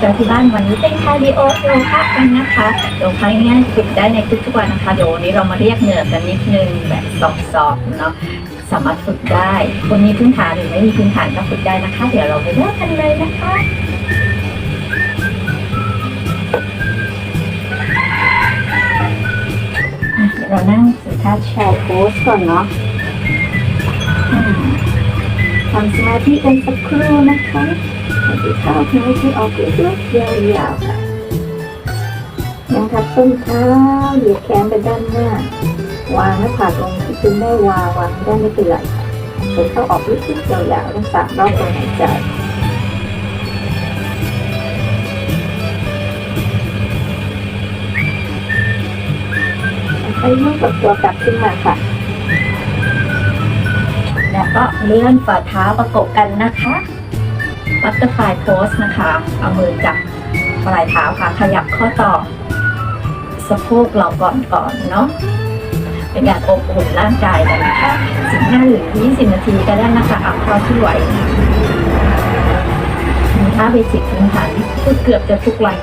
เจอที่บ้านวันนี้เป็นคาร์ดิโอโยคะกันนะคะโยคะง่ายฝึกได้ในทุกๆวันนะคะเดี๋ยววันนี้เรามาเรียกเหงื่อกันนิดนึงแบบสอบๆเนาะสามารถฝึกได้ คนมีพื้นฐานหรือไม่มีพื้นฐานก็ฝึกได้นะคะ เดี๋ยวเราไปเริ่มกันเลยนะคะเรานั่งสุท่าแชร์โพสก่อนเนาะทำสมาธิกันสักครู่นะคะ หายใจเข้าหายใจออกลึกๆยาวๆค่ะยังทับส้นเท้าเหยียดแขนไปด้านหน้า วางหน้าผากลงที่พื้นได้วางวางไม่ได้ไม่เป็นไรค่ะหายเข้าออกลึกๆยาวๆทั้งสามรอบลมหายใจค่อยๆยกกับตัวกลับขึ้นมาค่ะ แล้วก็เลื่อนฝ่าเท้าประกบกันนะคะ บัตเตอร์ฟลายโพสนะคะ เอามือจับปลายเท้าค่ะ ขยับข้อต่อ สะโพกเราก่อนก่อนเนาะ เป็นการอบอุ่นร่างกายกันนะคะ15หรือ20นาทีก็ได้นะคะ เอาเท่าที่ไหวมีท่าเบสิกพื้นฐานที่พูดเกือบจะทุกวัน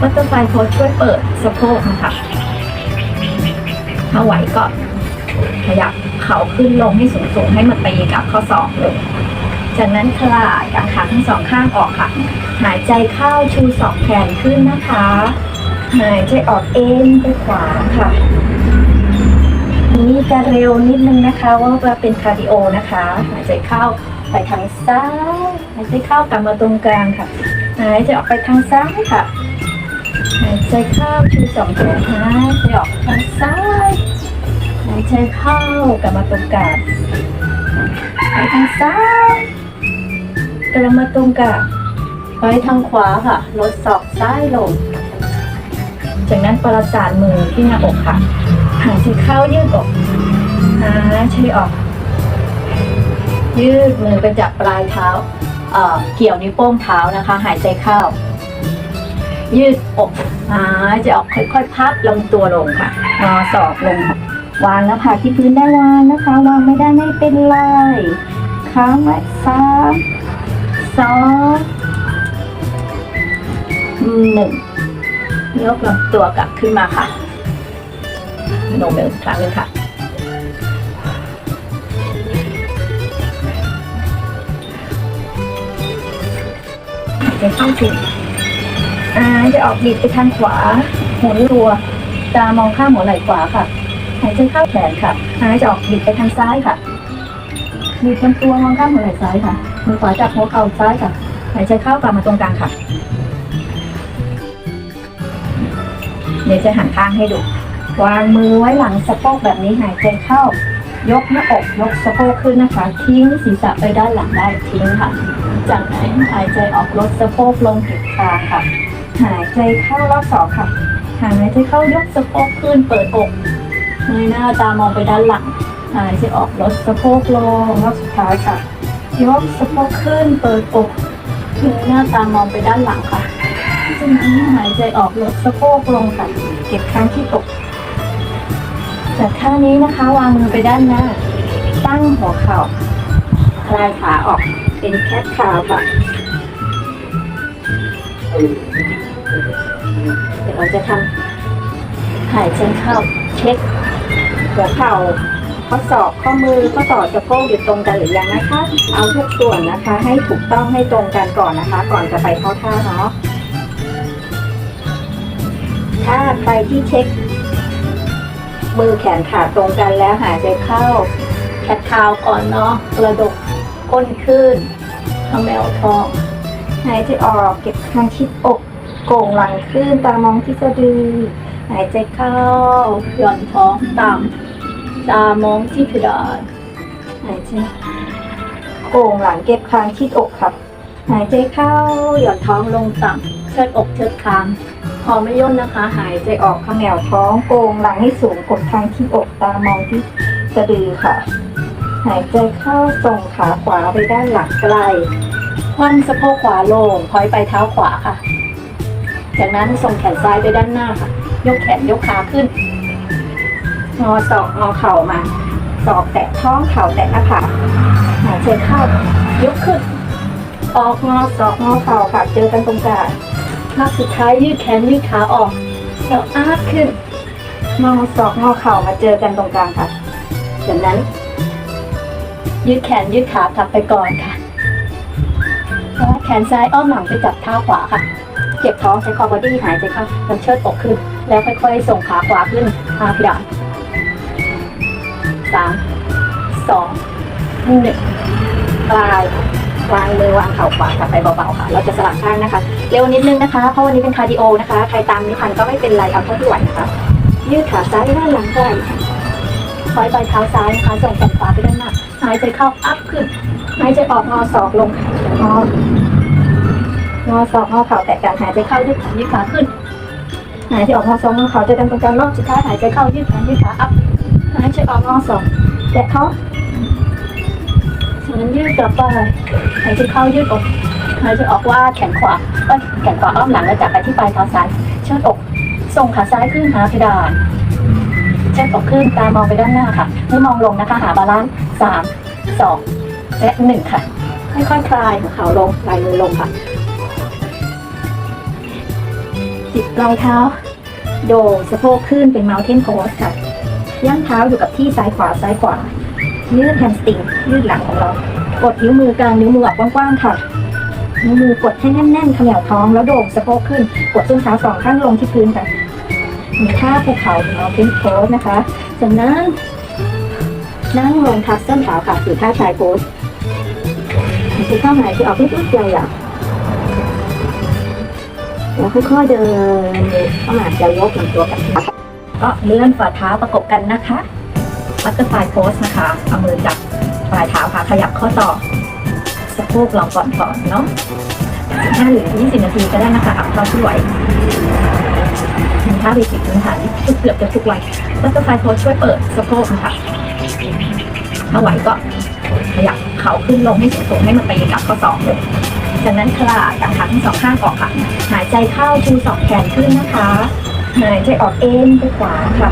บัตเตอร์ฟลายโพสช่วยเปิดสะโพกนะคะถ้าไหวก็ขยับเข่าขึ้นลงให้สูงๆให้มันตีกับข้อศอกเลย จากนั้นคลายกางขาทั้งสองข้างออกค่ะ หายใจเข้าชูสองแขนขึ้นนะคะ หายใจออกเอ็นไปขวาค่ะนี่จะเร็วนิดนึงนะคะว่าว่าเป็นคาร์ดิโอนะคะ หายใจเข้าไปทางซ้ายหายใจเข้ากลับมาตรงกลางค่ะ หายใจออกไปทางซ้ายค่ะ หายใจเข้าชูสองแขนหายใจออกทางซ้ายหายใจเข้ากลับมาตรงกลางไปทางซ้าย กลับมาตรงกลางไปทางขวาค่ะ ลดศอกซ้ายลง จากนั้นประสานมือที่หน้าอกค่ะ หายใจเข้ายืดอกหายใจออก ยืดมือไปจับปลายเท้าเเกี่ยวนิ้วโป้งเท้านะคะ หายใจเข้า ยืดอกหายใจออกค่อยๆ พับลำตัวลงค่ะงอศอกลง วางแล้วค่ะที่พื้นได้วางนะคะ วางไม่ได้ไม่เป็นไรค้างไว้สาม สองหนึ่งยกลำตัวกลับขึ้นมาค่ะโนเบลครั้งนึงค่ะหายใจเข้าถึงอ่าจะออกบิดไปทางขวาหมุนรัว ตามองข้ามหัวไหล่ขวาค่ะ หายใจเข้าแขนค่ะหายใจออกบิดไปทางซ้ายค่ะบิดลำตัวมองข้ามหัวไหล่ซ้ายค่ะ มือขวาจับหัวเข่าซ้ายค่ะ หายใจเข้ากลับมาตรงกลางค่ะ เดี๋ยวจะหันข้างให้ดู วางมือไว้หลังสะโพกแบบนี้หายใจเข้า ยกหน้าอกยกสะโพกขึ้นนะคะ ทิ้งศีรษะไปด้านหลังได้ทิ้งค่ะ จากนั้นหายใจออกลดสะโพกลงเก็บคางค่ะ หายใจเข้ารอบสองค่ะ หายใจเข้ายกสะโพกขึ้นเปิดอกเงยหน้าตามองไปด้านหลังหายใจออกลดสะโพกลงรอบสุดท้ายค่ะ ยกสะโพกขึ้นเปิดอกเงหน้าตามองไปด้านหลังค่ะจากนั้นหายใจออกลดสะโพกลงค่ะเก็บค้างที่อกจากท่านี้นะคะวางมือไปด้านหน้า ตั้งหัวเข่าคลายขาออกเป็นแคทคาวค่ะเดี๋ยวเราจะทำหายใจเข้าเช็คหัวเข่า ข้อศอกข้อมือข้อต่อสะโพกอยู่ตรงกันหรือยังนะคะ เอาทุกส่วนนะคะ ให้ถูกต้องให้ตรงกันก่อนนะคะ ก่อนจะไปเข้าท่าเนาะถ้าใครที่เช็ค มือแขนขาตรงกันแล้วหายใจเข้าแคทคาวก่อนเนาะกระดกก้นขึ้นทำแมวท้องหายใจออกเก็บคางชิดอกโก่งหลังขึ้นตามองที่สะดือหายใจเข้าหย่อนท้องต่ำ ตามองที่เพดานหายใจโก่งหลังเก็บคางชิดอกครับ หายใจเข้าหย่อนท้องลงต่ำเชิดอกเชิดคางพอไม่ย่นนะคะ หายใจออกข้างแนวท้องโก่งหลังให้สูงกดคางที่อกตามองที่สะดือค่ะ หายใจเข้าส่งขาขวาไปด้านหลังไกลคว่ำสะโพกขวาลงพอยไปเท้าขวาค่ะ จากนั้นส่งแขนซ้ายไปด้านหน้าค่ะ ยกแขนยกขาขึ้น งอศอกงอเข่ามาศอกแตะท้องเข่าแตะหน้าผากหายใจเข้ายกขึ้น ออกงอศอกงอเข่าค่ะเจอกันตรงกลางรอบสุดท้ายยืดแขนยืดขาออกแล้วอาร์ขึ้นงอศอกงอเข่ามาเจอกันตรงกลางค่ะจากนั้น ยืดแขนยืดขากลับไปก่อนค่ะแล้วแขนซ้ายอ้อมหลังไปจับเท้าขวาค่ะเก็บท้องใช้คอบอดี้หายใจเข้าแล้วเชิดอกขึ้น แล้วค่อยๆ ส่งขาขวาขึ้นอาพิดาน สามสองหนึ่งกลายวางมือวางเข่าขวากลับไปเบาๆค่ะ เราจะสลับข้างนะคะ เร็วนิดนึงนะคะเพราะวันนี้เป็นคาร์ดิโอนะคะ ใครตามไม่ทันก็ไม่เป็นไรเอาเท่าที่ไหวนะคะ ยืดขาซ้ายด้านหลังไกลคอยปเท้าซ้ายนะคะส่งแขนขวาไปด้านหน้าหายใจเข้าอัพขึ้นหายใจออกงอศอกลงงองอศอกงอเข่าแตะกันหายใจเข้ายืดแขนยืดขาขึ้นหายใจออกงอศอกงอเข่าจอกันตรงกลางรอบสุดท้ายหายใจเข้ายืดแขนยืดขาอัพ หายใจออกงอศอกแตะเขาจากนั้นยืดกลับไปหายใจเข้ายืดอกหายใจออกว่าแขนขวาแขนขวาอ้อมหลังแล้วจับไปที่ปลายเท้าซ้ายเชิดอกส่งขาซ้ายขึ้นหาเพดานเชิดอกขึ้นตามองไปด้านหน้าค่ะไม่มองลงนะคะหาบาลานซ์สามสองและหนึ่งค่ะค่อยๆคลายหัวเข่าลงปลายมือลงค่ะจิบปลายเท้า โดสะโพกขึ้นเป็น mountain pose ค่ะ ย่างเท้าอยู่กับที่ซ้ายขวาซ้ายขวา ยืดแฮมสตริง ยืดหลังของเรา กดนิ้วมือกลางนิ้วมือออกกว้างๆค่ะ นิ้วมือกดให้แน่นๆเขย่าท้องแล้วโด่งสะโพกขึ้น กดส้นเท้าสองข้างลงที่พื้นค่ะ มีท่าภูเขาของเราเป็นโพสนะคะ จากนั้นนั่งลงทับส้นเท้าค่ะสู่ท่าชายโพสหายใจเข้าไหายใจออกลึกๆยาวแล้วค่อยๆเดินเข้ามาจะยกลำตัวกับ ก็เลื่อนฝ่าเท้าประกบกันนะคะบัตเตอร์ฟลายโพสนะคะเอามือจับปลายเท้าค่ะ ขยับข้อต่อสะโพกลองก่อนก่อนเนาะ15หรือ20นาทีก็ได้นะคะเอาเท่าที่ไหวมีท่าเบสิกพื้นฐานที่เกือบจะทุกวันบัตเตอร์ฟลายโพสช่วยเปิดสะโพกนะคะถ้าไหวก็ขยับเข่าขึ้นลงให้สูงๆให้มันไปกับข้อศอกเลยจากนั้นคลากับขาทั้งสองข้างออกค่ะ หายใจเข้าชูสองแขนขึ้นนะคะ หายใจออกเอ็นไปขวาค่ะ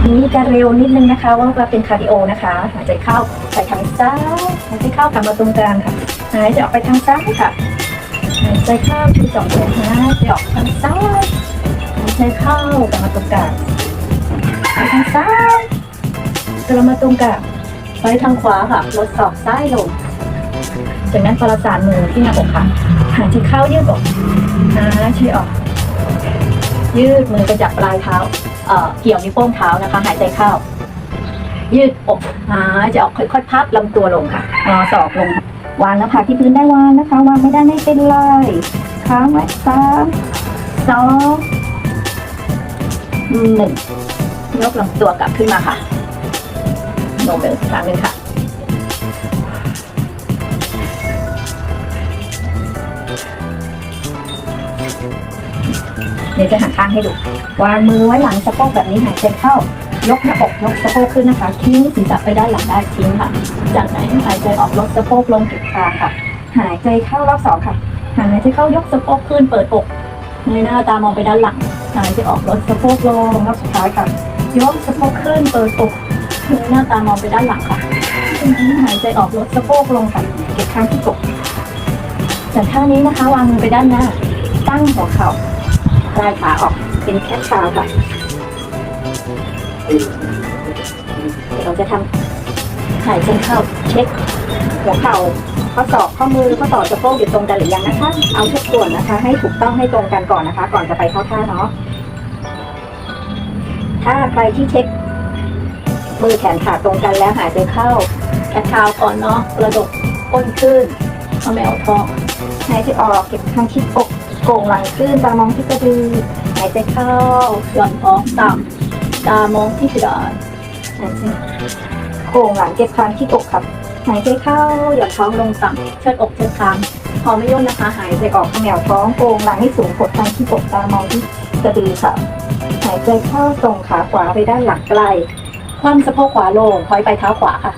ทีนี้จะเร็วนิดนึงนะคะ ว่าเราเป็นคาร์ดิโอนะคะหายใจเข้าไปทางซ้ายหายใจเข้ากลับมาตรงกลางค่ะหายใจออกไปทางซ้ายค่ะหายใจเข้าชูสองแขนหายใจออกทางซ้ายหายใจเข้ากลับมาตรงกลางไปทางซ้ายกลับมาตรงกลางไปทางขวาค่ะลดศอกซ้ายลงจากนั้นประสานมือที่หน้าอกค่ะหายใจเข้ายืดอกหายใจออก ยืดมือไปจับปลายเท้าเเกี่ยวนิ้วโป้งเท้านะคะ หายใจเข้า ยืดอกหายใจออกค่อยๆพับลำตัวลงค่ะงอศอกลงวางหน้าผากที่พื้นได้วางนะคะ วางไม่ได้ไม่เป็นไรค้างไว้สามสองหนึ่งยกลำตัวกลับขึ้นมาค่ะโนเบลครั้งหนึ่งค่ะ เดี๋ยวจะหันข้างให้ดู วางมือไว้หลังสะโพกแบบนี้หายใจเข้ายกหน้าอกยกสะโพกขึ้นนะคะทิ้งศีรษะไปด้านหลังได้ทิ้งค่ะ จากนั้นหายใจออกลดสะโพกลงจุดคางค่ะ หายใจเข้ารอบสองค่ะ หายใจเข้ายกสะโพกขึ้นเปิดอกเงยหน้าตามองไปด้านหลังหายใจออกลดสะโพกลงรอบสุดท้ายค่ะ ยกสะโพกขึ้นเปิดอกเงยหน้าตามองไปด้านหลังค่ะจากนั้นหายใจออกลดสะโพกลงค่ะเก็บข้างที่อกจากท่านี้นะคะ วางมือไปด้านหน้า ตั้งหัวเข่า ปลายขาออกเป็นแคทชาวค่ะเดี๋ยวเราจะทำหายใจเข้าเช็คหัวเข่าข้อศอกข้อมือข้อต่อสะโพกอยู่ตรงกันหรือยังนะคะ เอาทุกส่วนนะคะ ให้ถูกต้องให้ตรงกันก่อนนะคะ ก่อนจะไปเข้าท่าเนาะถ้าใครที่เช็คมือแขนขาตรงกันแล้วหายใจเข้าแขนเท้าก่อนเนาะกระดกก้นขึ้นเอาแมวท้องหายใจออกเก็บทางชิดอก โก่งหลังขึ้นตามองที่กระดือหายใจเข้าหย่อนท้องต่ำตามองที่เพดานหายใจโก่งหลังเก็บคางที่อกครับหายใจเข้าหย่อนท้องลงต่ำเชิดอกเชิดคางพอไม่ย่นนะคะหายใจออกแนวท้องโกงหลังให้สูงกดทางที่อกตามองที่กระดือค่ะหายใจเข้าส่งขาขวาไปด้านหลังไกลคว่ำสะโพกขวาลงพอยไปเท้าขวาค่ะ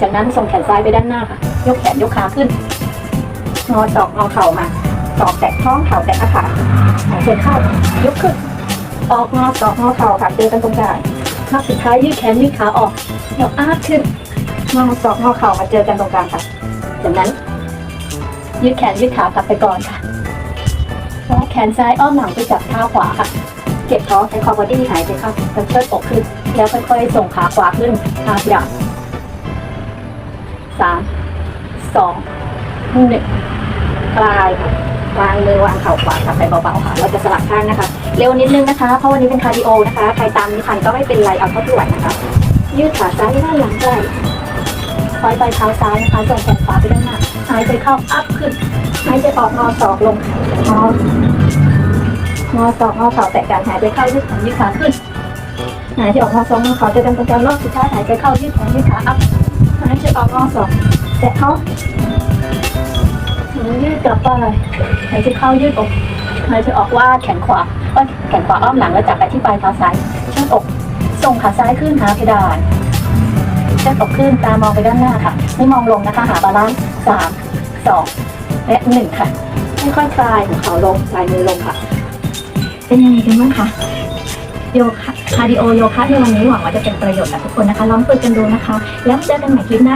จากนั้นส่งแขนซ้ายไปด้านหน้าค่ะ ยกแขนยกขาขึ้นงอศอกงอเข่ามา ศอกแตะท้องเข่าแตะขาหายใจเข้ายกขึ้น ออกงอศอกงอเข่าค่ะเจอกันตรงกลางรอบสุดท้ายยืดแขนยืดขาออกเดี๋ยวอาร์ขึ้นงอศอกงอเข่ามาเจอกันตรงกลางค่ะ จากนั้น ยืดแขนยืดขากลับไปก่อนค่ะแล้วแขนซ้ายอ้อมหลังไปจับเท้าขวาค่ะเก็บท้องใช้คอร์บอดี้หายใจเข้าแล้วเชิดอกขึ้น แล้วค่อยๆส่งขาขวาขึ้นทางอย่าสามสองหนึ่งคลายค่ะ วางมือวางเข่าขวาค่ะไปเบาๆค่ะ เราจะสลับข้างนะคะ เร็วนิดนึงนะคะ เพราะวันนี้เป็นคาร์ดิโอนะคะ ใครตามไม่ทันก็ไม่เป็นไร เอาเท่าที่ไหวนะคะ ยืดขาซ้ายด้านหลังได้คอยไปเท้าซ้ายนะคะส่งแขนขวาไปด้านหน้า หายใจเข้าอัพขึ้น หายใจออกงอศอกลงงองอศอกงอเข่าแตะกันหายใจเข้ายืดแขนยืดขาขึ้น หายใจออกงอศอกงอเข่าจอกันตรงกลางรอบสุดท้ายหายใจเข้ายืดแขนยืดขาอัพหายใจออกงอศอกแตะเขา ยืดกลับไปหายใจเข้ายืดอกหายใจออกว่าแขนขวาว่าแขนขวาอ้อมหลังแล้วจับไปที่ปลายเท้าซ้ายเชิดอก ส่งขาซ้ายขึ้นหาเพดานเชิดอกขึ้นตามองไปด้านหน้าค่ะ ไม่มองลงนะคะ หาบาลานซ์สามสองและหนึ่งค่ะค่อยๆคลายหัวเข่าลงปลายมือลงค่ะ เป็นยังไงกันบ้างคะโยคะคาร์ดิโอโยคะในวันนี้หวังว่าจะเป็นประโยชน์กับทุกคนนะคะ ลองฝึกกันดูนะคะ แล้วเจอกันใหม่คลิปหน้า